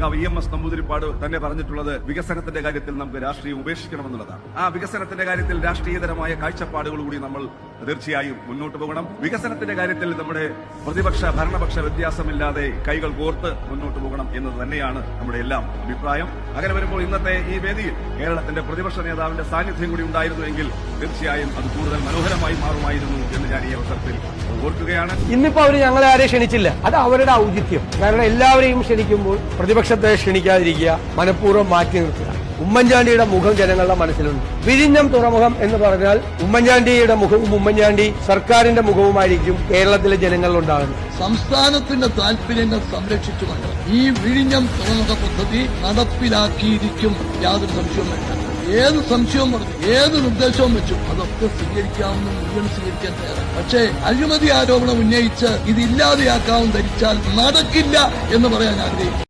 സഖാവ് E M S Namboodiripad തന്നെ പറഞ്ഞിട്ടുള്ളത് വികസനത്തിന്റെ കാര്യത്തിൽ നമുക്ക് രാഷ്ട്രീയം ഉപേക്ഷിക്കണമെന്നുള്ളതാണ്. ആ വികസനത്തിന്റെ കാര്യത്തിൽ രാഷ്ട്രീയതരമായ കാഴ്ചപ്പാടുകൾ കൂടി നമ്മൾ തീർച്ചയായും മുന്നോട്ട് പോകണം. വികസനത്തിന്റെ കാര്യത്തിൽ നമ്മുടെ പ്രതിപക്ഷ ഭരണപക്ഷ വ്യത്യാസമില്ലാതെ കൈകൾ കോർത്ത് മുന്നോട്ട് പോകണം എന്നത് തന്നെയാണ് നമ്മുടെ എല്ലാം അഭിപ്രായം. അങ്ങനെ വരുമ്പോൾ ഇന്നത്തെ ഈ വേദിയിൽ കേരളത്തിന്റെ പ്രതിപക്ഷ നേതാവിന്റെ സാന്നിധ്യം കൂടി ഉണ്ടായിരുന്നുവെങ്കിൽ തീർച്ചയായും അത് കൂടുതൽ മനോഹരമായി മാറുമായിരുന്നു എന്ന് ഞാൻ ഈ അവസരത്തിൽ ഓർക്കുകയാണ്. ഇന്നിപ്പോ അവർ ഞങ്ങളെ ആരെ ക്ഷണിച്ചില്ല. അത് അവരുടെ ഔചിത്യം. കാരണം എല്ലാവരെയും ക്ഷണിക്കുമ്പോൾ പ്രതിപക്ഷത്തെ ക്ഷണിക്കാതിരിക്കുക മനഃപൂർവം മാറ്റി നിർത്തുക. ഉമ്മൻചാണ്ടിയുടെ മുഖം ജനങ്ങളുടെ മനസ്സിലുണ്ട്. വിഴിഞ്ഞം തുറമുഖം എന്ന് പറഞ്ഞാൽ ഉമ്മൻചാണ്ടിയുടെ മുഖവും ഉമ്മൻചാണ്ടി സർക്കാരിന്റെ മുഖവുമായിരിക്കും കേരളത്തിലെ ജനങ്ങളിലുണ്ടാകുന്നത് സംസ്ഥാനത്തിന്റെ താല്പര്യങ്ങൾ സംരക്ഷിച്ചുകൊണ്ട് ഈ വിഴിഞ്ഞം തുറമുഖ പദ്ധതി നടപ്പിലാക്കിയിരിക്കും യാതൊരു സംശയവും ഏത് സംശയവും പറഞ്ഞു ഏത് നിർദ്ദേശവും വെച്ചു അതൊക്കെ സ്വീകരിക്കാവുന്ന മുഴുവൻ സ്വീകരിക്കാൻ തയ്യാറാണ്. പക്ഷേ അഴിമതി ആരോപണം ഉന്നയിച്ച് ഇതില്ലാതെയാക്കാവും ധരിച്ചാൽ നടക്കില്ല എന്ന് പറയാൻ ആഗ്രഹിക്കുന്നു.